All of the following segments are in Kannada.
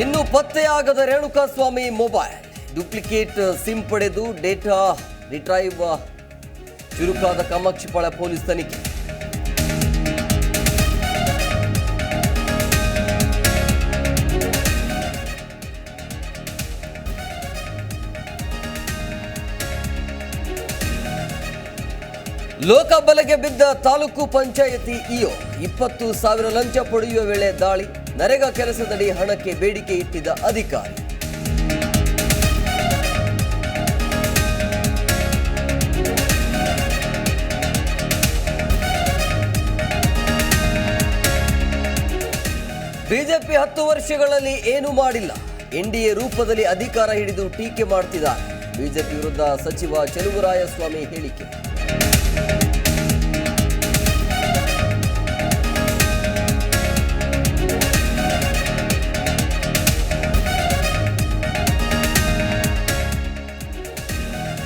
ಇನ್ನು ಪತ್ತೆಯಾಗದ ರೇಣುಕಾಸ್ವಾಮಿ ಮೊಬೈಲ್. ಡೂಪ್ಲಿಕೇಟ್ ಸಿಮ್ ಪಡೆದು ಡೇಟಾ ರಿಟ್ರೈವ್ ಚುರುಕಾದ ಕಾಮಾಕ್ಷಿಪಾಳ ಪೊಲೀಸ್ ತನಿಖೆ. ಲೋಕಬಲೆಗೆ ಬಿದ್ದ ತಾಲೂಕು ಪಂಚಾಯತಿ ಇಒ, ಇಪ್ಪತ್ತು ಸಾವಿರ ಲಂಚ ಪಡೆಯುವ ವೇಳೆ ದಾಳಿ, ನರೇಗಾ ಕೆಲಸದಡಿ ಹಣಕ್ಕೆ ಬೇಡಿಕೆ ಇಟ್ಟಿದ್ದ ಅಧಿಕಾರಿ. ಬಿಜೆಪಿ ಹತ್ತು ವರ್ಷಗಳಲ್ಲಿ ಏನು ಮಾಡಿಲ್ಲ. ಎನ್ಡಿಎ ರೂಪದಲ್ಲಿ ಅಧಿಕಾರ ಹಿಡಿದು ಟೀಕೆ ಮಾಡ್ತಿದ್ದಾರೆ. ಬಿಜೆಪಿ ವಿರುದ್ಧ ಸಚಿವ ಚೆಲುವರಾಯಸ್ವಾಮಿ ಹೇಳಿಕೆ.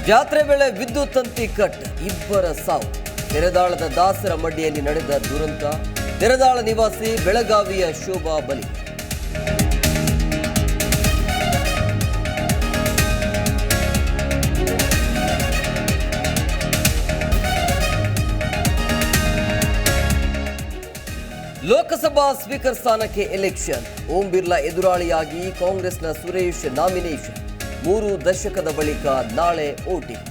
ಜಾತ್ರೆ ವೇಳೆ ವಿದ್ಯುತ್ ತಂತಿ ಕಟ್, ಇಬ್ಬರ ಸಾವು. ತೆರೆದಾಳದ ದಾಸರ ಮಡ್ಡಿಯಲ್ಲಿ ನಡೆದ ದುರಂತ. ತೆರೆದಾಳ ನಿವಾಸಿ ಬೆಳಗಾವಿಯ ಶೋಭಾ ಬಲಿ. ಲೋಕಸಭಾ ಸ್ಪೀಕರ್ ಸ್ಥಾನಕ್ಕೆ ಎಲೆಕ್ಷನ್. ಓಂ ಬಿರ್ಲಾ ಎದುರಾಳಿಯಾಗಿ ಕಾಂಗ್ರೆಸ್ನ ಸುರೇಶ್ ನಾಮಿನೇಷನ್. ಮೂರು ದಶಕದ ಬಳಿಕ ನಾಳೆ ಓಟಿಂಗ್